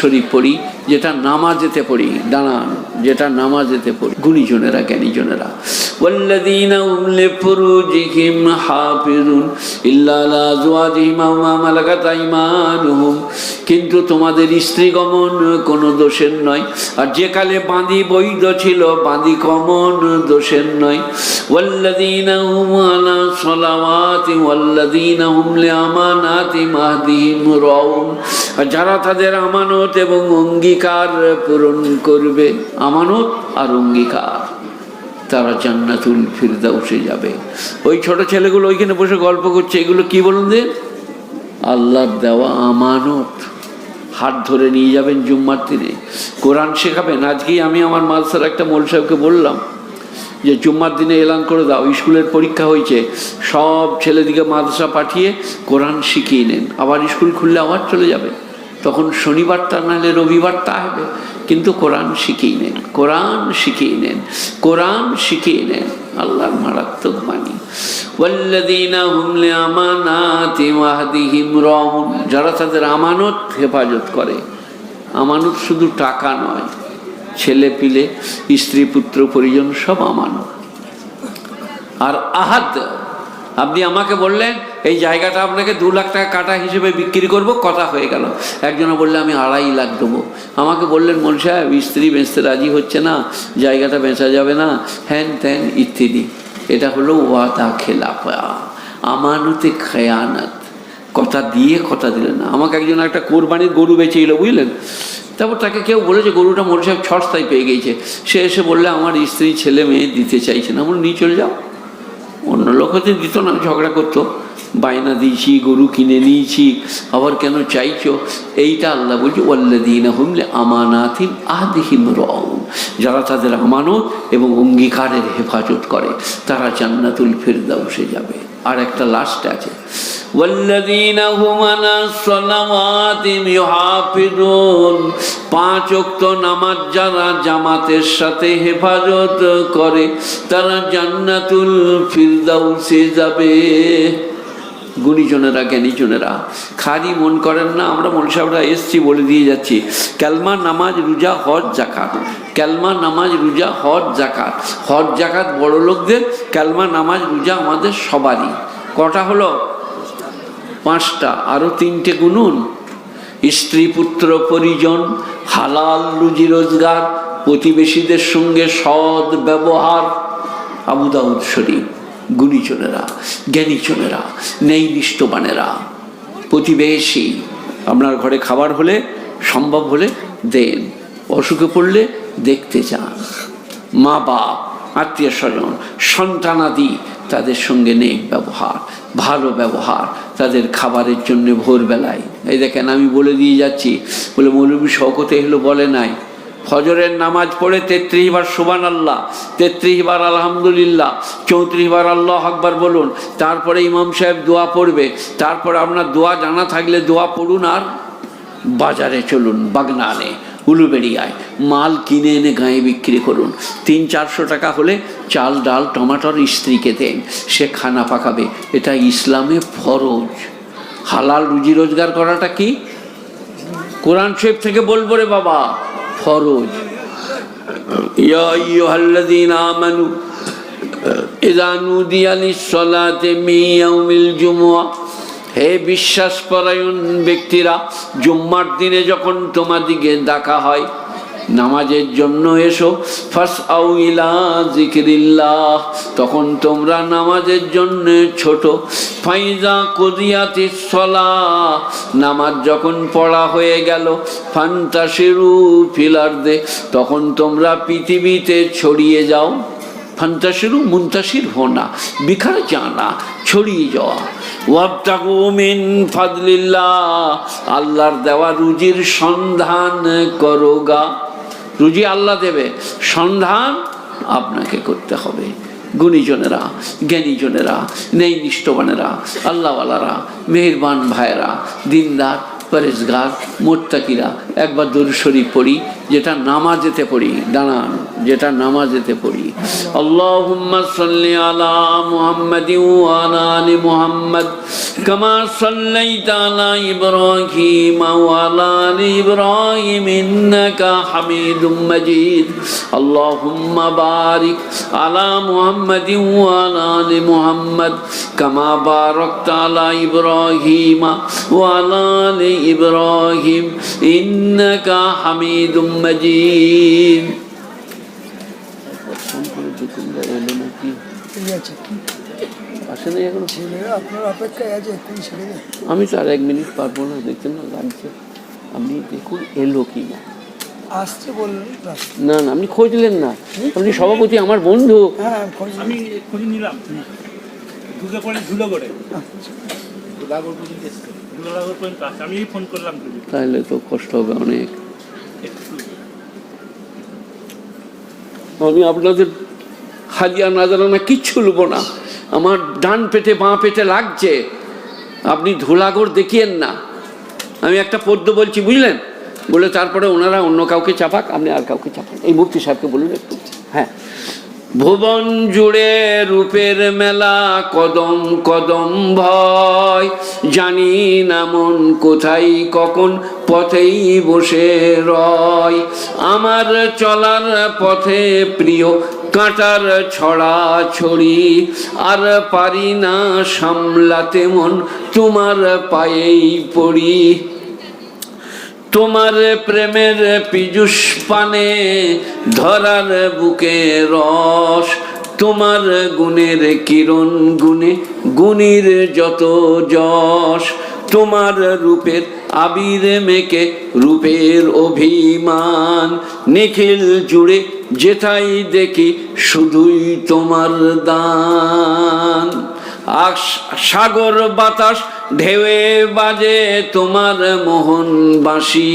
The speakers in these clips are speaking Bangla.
শরীফ পড়ি যেটা নামাজেতে পড়ি দাঁড়ান যেটা নামাজেতে পড়ি গুণীজনেরা জ্ঞানীজনেরা। والذين هم لفروجهم حافظون إلا على أزواجهم أو ما ملكت أيمانهم কিন্তু তোমাদের স্ত্রীগমন কোনো দোষের নয় আর যে কালে বাঁধি বৈধ ছিল বাঁধি কমন দোষের নয় والذين هم على صلواتهم والذين هم لأماناتهم عهدهم راعون আর যারা তাদের আমানত এবং অঙ্গীকার পূরণ করবে আমানত আর অঙ্গীকার তারা জান্নাতুল ফিরদাউসে যাবে। ওই ছোট ছেলেগুলো ওইখানে বসে গল্প করছে। এগুলো কি বলুন দে আল্লাহর দেওয়া আমানত। হাত ধরে নিয়ে যাবেন জুম্মার দিনে কোরআন শেখাবেন। আজকেই আমি আমার মাদ্রাসার একটা মোল সাহেবকে বললাম যে, জুম্মার দিনে এলান করে দাও। স্কুলের পরীক্ষা হয়েছে। সব ছেলেদিকে মাদ্রাসা পাঠিয়ে কোরআন শিখিয়ে নেন। আবার স্কুল খুললে আবার চলে যাবে। তখন শনিবারটা নাহলে রবিবারটা আসবে কিন্তু কোরআন শিখিয়ে নেন, কোরআন শিখিয়ে নেন, কোরআন শিখিয়ে নেন, আল্লাহর মারাত্মক বাণী। যারা তাদের আমানত হেফাজত করে, আমানত শুধু টাকা নয়, ছেলে পিলে, স্ত্রী পুত্র পরিজন সব আমানত। আর আহাদ আপনি আমাকে বললেন, এই জায়গাটা আপনাকে দু লাখ টাকা কাটা হিসেবে বিক্রি করব। কথা হয়ে গেল। একজনে বললে, আমি আড়াই লাখ দেবো। আমাকে বললেন, মন সাহেব, স্ত্রী বেচতে রাজি হচ্ছে না, জায়গাটা বেচা যাবে না। হ্যান ত্যান ইত্যাদি। এটা হলো ওয়াদা খেলাফা, আমানতে খেয়ানাত। কথা দিয়ে কথা দিলেন না। আমাকে একজন একটা কোরবানির গরু বেঁচে এলো বুঝলেন? তারপর তাকে কেউ বলেছে, গরুটা মনে সাহেব ছস্তায় পেয়ে গিয়েছে সে এসে বললে, আমার স্ত্রী ছেলে মেয়ে দিতে চাইছে না। বলুন নিয়ে চলে যাও। লোক হতে দিত না ঝগড়া করতো। বায়না দিয়েছি, গরু কিনে নিয়েছি, আবার কেন চাইছো? এইটা আল্লাহ বলছে ওয়াল্লাদিন হুমলে আমানাথিম আহিম রং যারা তাদের আমানত এবং অঙ্গীকারের হেফাজত করে, তারা জান্নাতুল ফেরদাউসে যাবে। আর একটা লাস্ট আছে والذين هم على صلواتهم يحافظون পাঁচ ওয়াক্ত নামাজ যারা জামাতের সাথে হেফাজত করে তারা জান্নাতুল ফিরদাউসে যাবে গুণীজনেরা জ্ঞানীজনেরা খালি মন করেন না আমরা মনসাবরা এসছি বলে দিয়ে যাচ্ছি ক্যালমা নামাজ রোজা হজ জাকাত ক্যালমা নামাজ, রোজা, হজ জাকাত হজ জাকাত বড় লোকদের ক্যালমা নামাজ, রোজা আমাদের সবারই। কটা হলো? পাঁচটা। আরও তিনটে গুনুন। স্ত্রী, পুত্র, পরিজন, হালাল রুজি রোজগার, প্রতিবেশীদের সঙ্গে সৎ ব্যবহার। আবু দাউদ শরীফ গুণীজনেরা জ্ঞানীজনেরা নেই নিষ্ঠবানেরা প্রতিবেশী। আপনার ঘরে খাবার হলে, সম্ভব হলে দেন। অসুখে পড়লে দেখতে চান। মা বাপ, আত্মীয় স্বজন, সন্তানাদি তাদের সঙ্গে নেই ব্যবহার, ভালো ব্যবহার, তাদের খাবারের জন্য ভোরবেলায়। এই দেখেন, আমি বলে দিয়ে যাচ্ছি, বলে মৌলবী শওকতে এগুলো বলে নাই। ফজরের নামাজ পড়ে তেত্রিশ বার সুবান আল্লাহ তেত্রিশ বার আলহামদুলিল্লাহ, চৌত্রিশ বার আল্লাহ আকবার বলুন, তারপরে ইমাম সাহেব দোয়া পড়বে, তারপরে আপনার দোয়া জানা থাকলে দোয়া পড়ুন আর বাজারে চলুন বাগনানে। উলুবেড়িয়ায় মাল কিনে এনে গায়ে বিক্রি করুন। তিন চারশো টাকা হলে চাল, ডাল, টমাটোর স্ত্রীকে দেন। সে খানা পাকাবে। এটা ইসলামে ফরজ। হালাল রুজি রোজগার করাটা কি? কোরআন শরীফ থেকে বলব রে বাবা, ফরজ। ইয়া হে বিশ্বাস পরায়ণ ব্যক্তিরা, জুম্মার দিনে যখন তোমাদিকে ডাকা হয়, নামাজের জন্য এসো। ফাস আউ ইলা জিকিরিল্লাহ তখন তোমরা নামাজের জন্য ছোট। ফাইজা কদিয়াতি সলা নামাজ যখন পড়া হয়ে গেল ফান্তাসিরু ফিলার দে তখন তোমরা পৃথিবীতে ছড়িয়ে যাও। ফান্তাসিরু মুন্তাসির হোনা বিখার জানা, ছড়িয়ে যাওয়া। আল্লাহর দেওয়া রুজির সন্ধান করোগা রুজি আল্লাহ দেবে, সন্ধান আপনাকে করতে হবে। গুণীজনেরা, জ্ঞানীজনেরা নেই নিষ্ঠবানেরা আল্লাহওয়ালারা, মেহেরবান ভাইয়েরা, দিনদার। পরেশগার মোত্তাকিরা। একবার দরুদ শরীফ পড়ি, যেটা নামাজেতে পড়ি, দাঁড়ান, যেটা নামাজেতে পড়ি। আল্লাহুম্মা সাল্লি আলা মুহাম্মাদিন ওয়া আলা আলি মুহাম্মাদ, কামা সাল্লাইতা আলা ইব্রাহিম ওয়া আলা আলি ইব্রাহিম ইন্নাকা হামিদুম মাজিদ। আল্লাহুম্মা বারিক আলা মুহাম্মাদিন ওয়া আলা আলি মুহাম্মাদ, কামা বারাকতা আলা ইব্রাহিম ওয়া আলি ইব্রাহিম ইন্নাকা হামিদুম মাজিদ। আমি তো আর এক মিনিট পারব না দেখছেন না লাগছে। আপনি দেখুন এলো কি না আসছে বললেন না না আপনি খোঁজলেন না। আপনি সভাপতি আমার বন্ধু। হ্যাঁ আমি খোঁজ নিলাম। ধুলাগড় ধুলাগড় পর্যন্ত আমি ফোন করলাম তাহলে তো কষ্ট হবে অনেক। আমি আপনাদের হাজিয়া নাজারানা কিচ্ছু নেব না। আমার ডান পেটে বাঁ পেটে লাগছে। আপনি ধুলাগড় দেখিয়েন না। আমি একটা পদ্য বলছি, বুঝলেন? বলে তারপরে ওনারা অন্য কাউকে চাপাক, আপনি আর কাউকে চাপান। এই মুক্তি সাহেবকে বলুন একটু। হ্যাঁ। ভুবন জুড়ে রূপের মেলা কদম কদম ভয়। জানি না মন কোথায়, কখন পথেই বসে রয়। আমার চলার পথে প্রিয় কাঁটার ছড়া ছড়ি, আর পারি না সামলাতে মন তোমার পায়েই পড়ি। তোমার প্রেমের পীযুষ পানে ধরার বুকে রস তোমার গুণের কিরণ গুণে, গুণীর যত যশ, তোমার রূপের আবির মেকে রূপের অভিমান। নিখিল জুড়ে যেটাই দেখি শুধুই তোমার দান। সাগর বাতাস ঢেউয়ে বাজে তোমার মোহন বাঁশি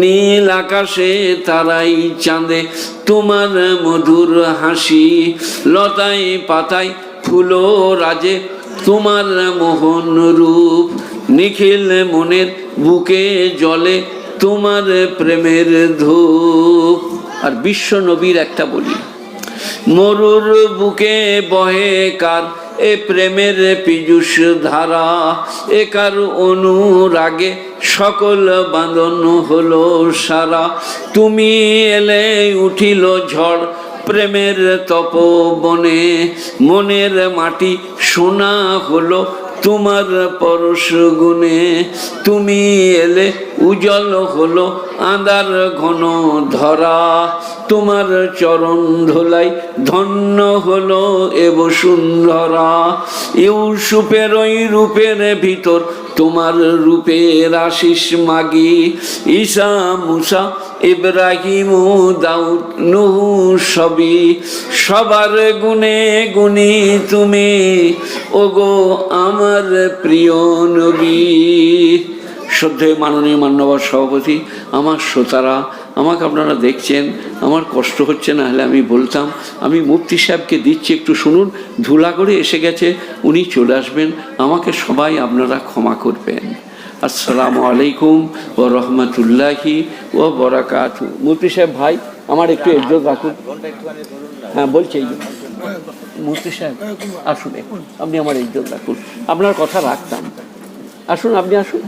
নীল আকাশে তারাই চাঁদে তোমার মধুর হাসি। লতায় পাতায় ফুলো রাজে তোমার মোহন রূপ। নিখিল মনের বুকে জলে তোমার প্রেমের ধূপ। আর বিশ্ব নবীর একটা বলি, মরুর বুকে বহে কার এ প্রেমের পীযুষ ধারা, এ কার অনুরাগে সকল বাঁধন হলো সারা। তুমি এলে উঠিল ঝড় প্রেমের তপবনে, মনের মাটি সোনা হলো তোমার পরশ গুণে তুমি এলে উজ্জ্বল হলো আদার ঘন ধরা। তোমার চরণ ধোলাই ধন্য হলো এ বসুন্ধরা। ইউসুফের ওই রূপের ভিতর তোমার রূপের আশিস মাগি। ঈসা মুসা ইব্রাহিম দাউদ নুহু সবই সবার গুণে গুণী তুমি। ওগো আমার প্রিয় নবী। শ্রদ্ধেয় মাননীয় মান্যবর সভাপতি, আমার শ্রোতারা, আমাকে আপনারা দেখছেন, আমার কষ্ট হচ্ছে না হলে আমি বলতাম, আমি মুফতি সাহেবকে দিচ্ছি, একটু শুনুন, ধুলা করে এসে গেছে, উনি চলে আসবেন, আমাকে সবাই আপনারা ক্ষমা করবেন। আসসালামু আলাইকুম ও রহমতুল্লাহি ও বরাকাত মুফতি সাহেব, ভাই, আমার একটু এজত রাখুন। হ্যাঁ বলছি মুফতি সাহেব, আসুন আপনি আমার ইজ্জত রাখুন। আপনার কথা রাখতাম। আসুন, আপনি আসুন।